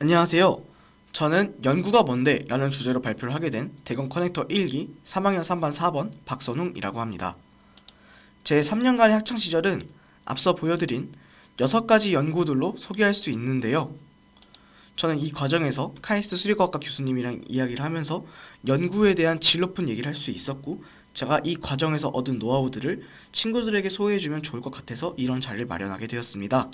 안녕하세요. 저는 연구가 뭔데? 라는 주제로 발표를 하게 된 대건 커넥터 1기 3학년 3반 4번 박선웅이라고 합니다. 제 3년간의 학창 시절은 앞서 보여드린 6가지 연구들로 소개할 수 있는데요. 저는 이 과정에서 카이스트 수리과학과 교수님이랑 이야기를 하면서 연구에 대한 질 높은 얘기를 할 수 있었고 제가 이 과정에서 얻은 노하우들을 친구들에게 소개해주면 좋을 것 같아서 이런 자리를 마련하게 되었습니다.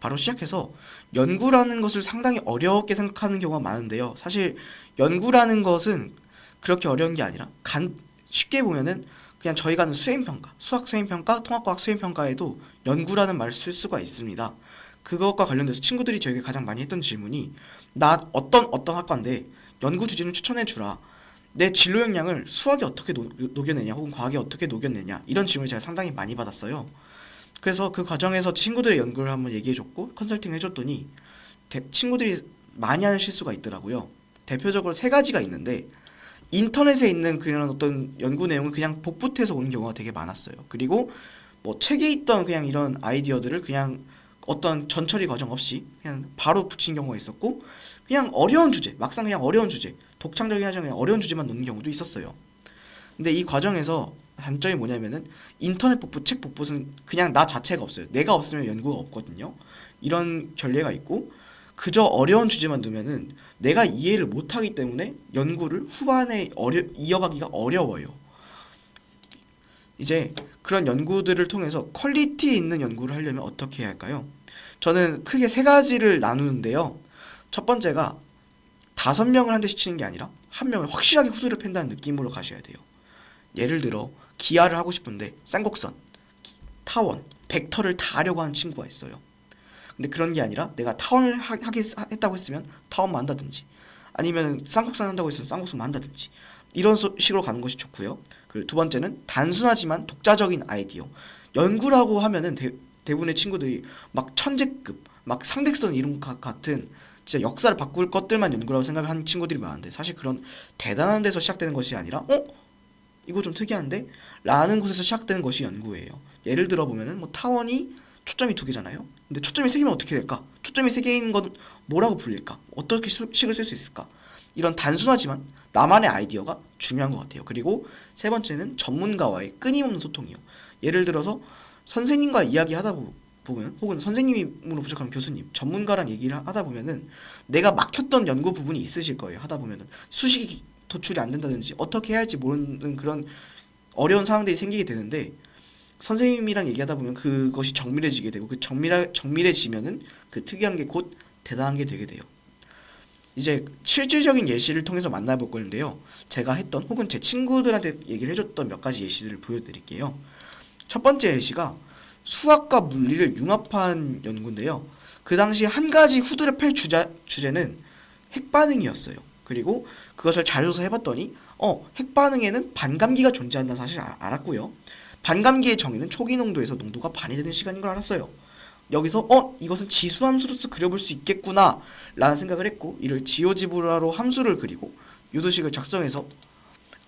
바로 시작해서 연구라는 것을 상당히 어렵게 생각하는 경우가 많은데요. 사실 연구라는 것은 그렇게 어려운 게 아니라 간 쉽게 보면은 그냥 저희가 하는 수행평가, 수학 수행평가, 통합과학 수행평가에도 연구라는 말을 쓸 수가 있습니다. 그것과 관련돼서 친구들이 저에게 가장 많이 했던 질문이 나 어떤 어떤 학과인데 연구 주제는 추천해 주라. 내 진로 역량을 수학에 어떻게 녹, 녹여내냐 혹은 과학에 어떻게 녹여내냐 이런 질문을 제가 상당히 많이 받았어요. 그래서 그 과정에서 친구들의 연구를 한번 얘기해줬고 컨설팅 해줬더니 대- 친구들이 많이 하는 실수가 있더라고요. 대표적으로 세 가지가 있는데 인터넷에 있는 그런 어떤 연구 내용을 그냥 복붙해서 오는 경우가 되게 많았어요. 그리고 뭐 책에 있던 그냥 이런 아이디어들을 그냥 어떤 전처리 과정 없이 그냥 바로 붙인 경우가 있었고 그냥 어려운 주제 막상 그냥 어려운 주제 독창적인 하지 그냥 어려운 주제만 놓는 경우도 있었어요. 근데 이 과정에서 단점이 뭐냐면은 인터넷 복붙, 책 복붙은 그냥 나 자체가 없어요. 내가 없으면 연구가 없거든요. 이런 결례가 있고 그저 어려운 주제만 두면은 내가 이해를 못하기 때문에 연구를 후반에 어려, 이어가기가 어려워요. 이제 그런 연구들을 통해서 퀄리티 있는 연구를 하려면 어떻게 해야 할까요? 저는 크게 세 가지를 나누는데요. 첫 번째가 다섯 명을 한 대씩 치는 게 아니라 한 명을 확실하게 후드를 팬다는 느낌으로 가셔야 돼요. 예를 들어 기하를 하고 싶은데 쌍곡선, 기- 타원, 벡터를 다 하려고 하는 친구가 있어요. 근데 그런 게 아니라 내가 타원을 하, 하게 했다고 했으면 타원만 한다든지 아니면 쌍곡선 한다고 했으면 쌍곡선만 한다든지 이런 소- 식으로 가는 것이 좋고요. 그리고 두 번째는 단순하지만 독자적인 아이디어. 연구라고 하면은 대, 대부분의 친구들이 막 천재급, 막 상대성 이런 것 같은 진짜 역사를 바꿀 것들만 연구라고 생각하는 친구들이 많은데 사실 그런 대단한 데서 시작되는 것이 아니라 어? 이거 좀 특이한데? 라는 곳에서 시작되는 것이 연구예요. 예를 들어 보면은 뭐 타원이 초점이 두 개잖아요. 근데 초점이 세 개면 어떻게 될까? 초점이 세 개인 건 뭐라고 불릴까? 어떻게 수- 식을 쓸 수 있을까? 이런 단순하지만 나만의 아이디어가 중요한 것 같아요. 그리고 세 번째는 전문가와의 끊임없는 소통이요. 예를 들어서 선생님과 이야기하다 보- 보면 혹은 선생님으로 부족한 교수님, 전문가랑 얘기를 하- 하다 보면은 내가 막혔던 연구 부분이 있으실 거예요. 하다 보면은 수식이 도출이 안 된다든지 어떻게 해야 할지 모르는 그런 어려운 상황들이 생기게 되는데 선생님이랑 얘기하다 보면 그것이 정밀해지게 되고 그 정밀하, 정밀해지면은 그 특이한 게 곧 대단한 게 되게 돼요. 이제 실질적인 예시를 통해서 만나볼 건데요. 제가 했던 혹은 제 친구들한테 얘기를 해줬던 몇 가지 예시들을 보여드릴게요. 첫 번째 예시가 수학과 물리를 융합한 연구인데요. 그 당시 한 가지 후드를 펼 주자, 주제는 핵반응이었어요. 그리고 그것을 자료서 해봤더니 어 핵반응에는 반감기가 존재한다는 사실을 아- 알았고요. 반감기의 정의는 초기 농도에서 농도가 반이 되는 시간인 걸 알았어요. 여기서 어 이것은 지수 함수로서 그려볼 수 있겠구나 라는 생각을 했고 이를 지오지브라로 함수를 그리고 유도식을 작성해서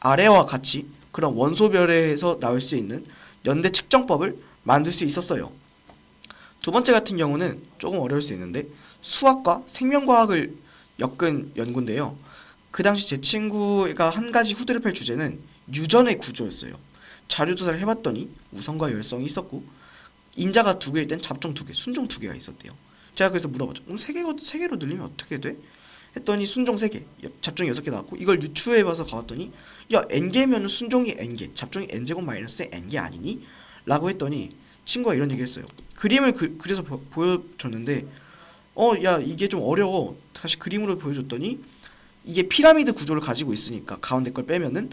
아래와 같이 그런 원소별에서 나올 수 있는 연대 측정법을 만들 수 있었어요. 두 번째 같은 경우는 조금 어려울 수 있는데 수학과 생명과학을 엮은 연구인데요. 그 당시 제 친구가 한 가지 후드를 펼 주제는 유전의 구조였어요. 자료 조사를 해봤더니 우성과 열성이 있었고 인자가 두 개일 땐 잡종 두 개, 순종 두 개가 있었대요. 제가 그래서 물어봤죠. 그럼 세 개로 세 개로 늘리면 어떻게 돼? 했더니 순종 세 개, 잡종이 여섯 개 나왔고 이걸 유추해봐서 가봤더니 야 n 개면 순종이 n 개, 잡종이 n 제곱 마이너스 n 개 아니니? 라고 했더니 친구가 이런 얘기했어요. 그림을 그, 보, 보여줬는데 어 야 이게 좀 어려워. 다시 그림으로 보여줬더니 이게 피라미드 구조를 가지고 있으니까 가운데 걸 빼면은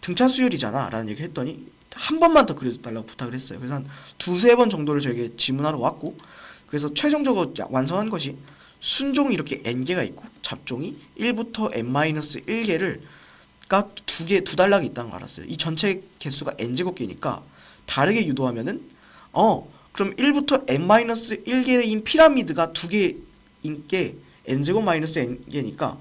등차 수열이잖아 라는 얘기를 했더니 한 번만 더 그려달라고 부탁을 했어요. 그래서 한 두세 번 정도를 저에게 질문하러 왔고 그래서 최종적으로 야- 완성한 것이 순종이 이렇게 n개가 있고 잡종이 1부터 n-1개를 가두 개, 두 단락이 있다는 걸 알았어요. 이 전체 개수가 n제곱개니까 다르게 유도하면은 어 그럼 1부터 n-1개인 피라미드가 두 개인 게 n제곱 마이너스 n개니까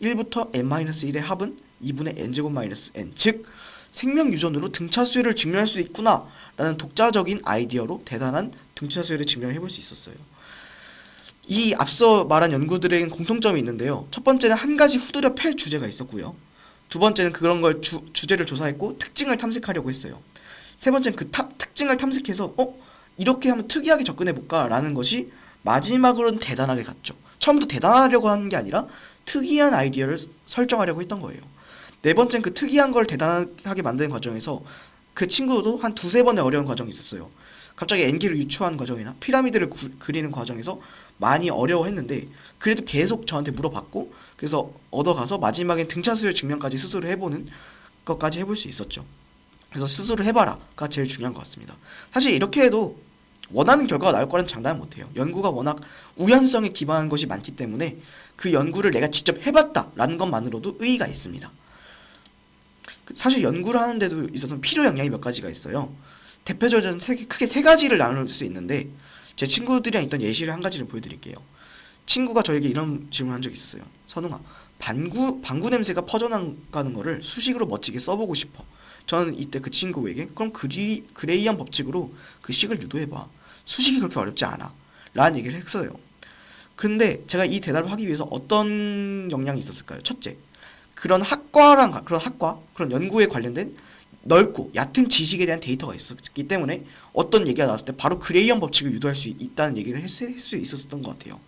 1부터 n-1의 합은 2분의 n제곱 마이너스 n 즉 생명 유전으로 등차 수열을 증명할 수 있구나 라는 독자적인 아이디어로 대단한 등차 수열을 증명해 볼 수 있었어요. 이 앞서 말한 연구들에는 공통점이 있는데요. 첫 번째는 한 가지 후드려 팰 주제가 있었고요. 두 번째는 그런 걸 주, 주제를 조사했고 특징을 탐색하려고 했어요. 세 번째는 그 타, 특징을 탐색해서 어 이렇게 하면 특이하게 접근해 볼까라는 것이 마지막으로는 대단하게 갔죠. 처음부터 대단하려고 하는 게 아니라 특이한 아이디어를 설정하려고 했던 거예요. 네 번째는 그 특이한 걸 대단하게 만드는 과정에서 그 친구도 한 두세 번의 어려운 과정이 있었어요. 갑자기 엔기를 유추하는 과정이나 피라미드를 구, 그리는 과정에서 많이 어려워했는데 그래도 계속 저한테 물어봤고 그래서 얻어가서 마지막엔 등차수열 증명까지 스스로 해보는 것까지 해볼 수 있었죠. 그래서 스스로 해봐라가 제일 중요한 것 같습니다. 사실 이렇게 해도 원하는 결과가 나올 거라는 장담은 못해요. 연구가 워낙 우연성에 기반한 것이 많기 때문에 그 연구를 내가 직접 해봤다라는 것만으로도 의의가 있습니다. 그 사실 연구를 하는데도 있어서 필요 역량이 몇 가지가 있어요. 대표적으로 세, 크게 세 가지를 나눌 수 있는데 제 친구들이랑 있던 예시를 한 가지를 보여드릴게요. 친구가 저에게 이런 질문을 한 적이 있어요. 선웅아, 방구 방구 냄새가 퍼져나가는 거를 수식으로 멋지게 써보고 싶어. 저는 이때 그 친구에게 그럼 그리 그레이언 법칙으로 그 식을 유도해봐. 수식이 그렇게 어렵지 않아. 라는 얘기를 했어요. 근데 제가 이 대답을 하기 위해서 어떤 역량이 있었을까요? 첫째, 그런 학과랑 가- 그런 학과 그런 연구에 관련된 넓고 얕은 지식에 대한 데이터가 있었기 때문에 어떤 얘기가 나왔을 때 바로 그레이언 법칙을 유도할 수 있- 있다는 얘기를 할 수 있었던 것 같아요.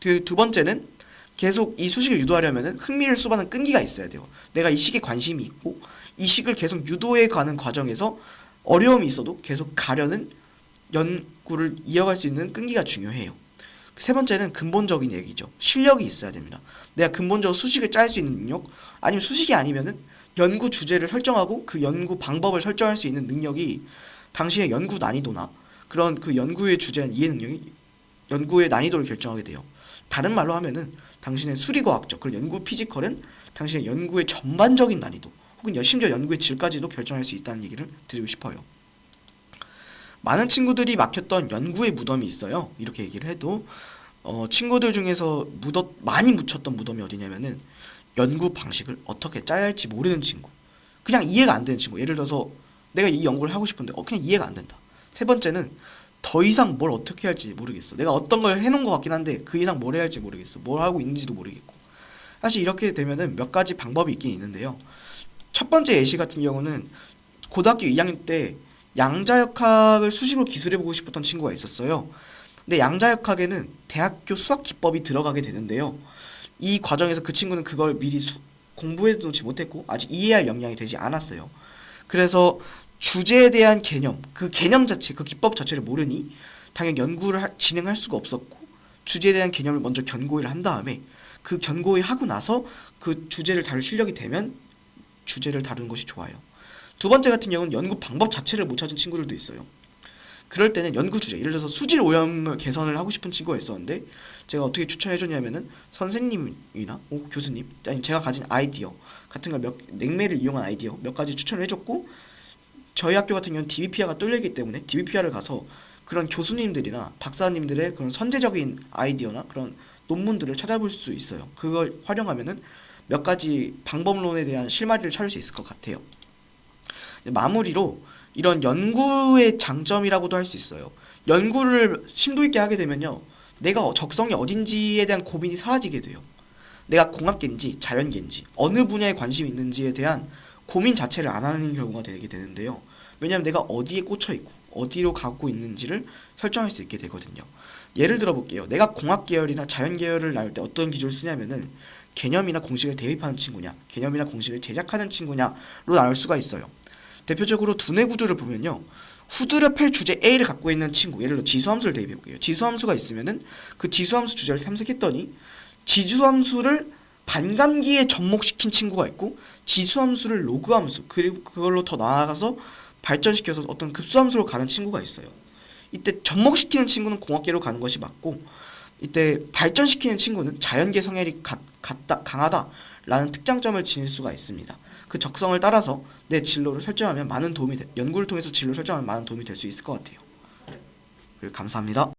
그 두 번째는 계속 이 수식을 유도하려면은 흥미를 수반하는 끈기가 있어야 돼요. 내가 이 식에 관심이 있고 이 식을 계속 유도해 가는 과정에서 어려움이 있어도 계속 가려는 연구를 이어갈 수 있는 끈기가 중요해요. 세 번째는 근본적인 얘기죠. 실력이 있어야 됩니다. 내가 근본적으로 수식을 짤 수 있는 능력, 아니면 수식이 아니면은 연구 주제를 설정하고 그 연구 방법을 설정할 수 있는 능력이 당신의 연구 난이도나 그런 그 연구의 주제한 이해 능력이 연구의 난이도를 결정하게 돼요. 다른 말로 하면은 당신의 수리과학적 그리고 연구 피지컬은 당신의 연구의 전반적인 난이도 혹은 심지어 연구의 질까지도 결정할 수 있다는 얘기를 드리고 싶어요. 많은 친구들이 막혔던 연구의 무덤이 있어요. 이렇게 얘기를 해도 어, 친구들 중에서 묻었 많이 묻혔던 무덤이 어디냐면은 연구 방식을 어떻게 짜야 할지 모르는 친구. 그냥 이해가 안 되는 친구. 예를 들어서 내가 이 연구를 하고 싶은데 어, 그냥 이해가 안 된다. 세 번째는 더 이상 뭘 어떻게 할지 모르겠어. 내가 어떤 걸 해놓은 것 같긴 한데 그 이상 뭘 해야 할지 모르겠어. 뭘 하고 있는지도 모르겠고. 사실 이렇게 되면은 몇 가지 방법이 있긴 있는데요. 첫 번째 예시 같은 경우는 고등학교 2학년 때 양자역학을 수식으로 기술해보고 싶었던 친구가 있었어요. 근데 양자역학에는 대학교 수학 기법이 들어가게 되는데요. 이 과정에서 그 친구는 그걸 미리 수, 공부해 놓지 못했고 아직 이해할 역량이 되지 않았어요. 그래서 주제에 대한 개념, 그 개념 자체, 그 기법 자체를 모르니 당연히 연구를 하- 진행할 수가 없었고 주제에 대한 개념을 먼저 견고히를 한 다음에 그 견고히 하고 나서 그 주제를 다룰 실력이 되면 주제를 다루는 것이 좋아요. 두 번째 같은 경우는 연구 방법 자체를 못 찾은 친구들도 있어요. 그럴 때는 연구 주제, 예를 들어서 수질 오염을 개선을 하고 싶은 친구가 있었는데 제가 어떻게 추천해 줬냐면은 선생님이나 오, 교수님, 아니 제가 가진 아이디어 같은 걸 몇 냉매를 이용한 아이디어 몇 가지 추천을 해줬고 저희 학교 같은 경우는 DBPR가 뚫려있기 때문에 DBPR을 가서 그런 교수님들이나 박사님들의 그런 선제적인 아이디어나 그런 논문들을 찾아볼 수 있어요. 그걸 활용하면은 몇 가지 방법론에 대한 실마리를 찾을 수 있을 것 같아요. 마무리로 이런 연구의 장점이라고도 할 수 있어요. 연구를 심도 있게 하게 되면요. 내가 적성이 어딘지에 대한 고민이 사라지게 돼요. 내가 공학계인지 자연계인지 어느 분야에 관심이 있는지에 대한 고민 자체를 안 하는 경우가 되게 되는데요. 왜냐하면 내가 어디에 꽂혀 있고 어디로 가고 있는지를 설정할 수 있게 되거든요. 예를 들어 볼게요. 내가 공학 계열이나 자연 계열을 나눌 때 어떤 기준을 쓰냐면은 개념이나 공식을 대입하는 친구냐, 개념이나 공식을 제작하는 친구냐로 나눌 수가 있어요. 대표적으로 두뇌 구조를 보면요. 후드려 팰 주제 A를 갖고 있는 친구, 예를 들어 지수함수를 대입해 볼게요. 지수함수가 있으면은 그 지수함수 주제를 탐색했더니 지수함수를 반감기에 접목시킨 친구가 있고 지수함수를 로그함수 그리고 그걸로 더 나아가서 발전시켜서 어떤 급수함수로 가는 친구가 있어요. 이때 접목시키는 친구는 공학계로 가는 것이 맞고 이때 발전시키는 친구는 자연계 성향이 가, 같다, 강하다라는 특장점을 지닐 수가 있습니다. 그 적성을 따라서 내 진로를 설정하면 많은 도움이 돼, 연구를 통해서 진로 설정하면 많은 도움이 될 수 있을 것 같아요. 그리고 감사합니다.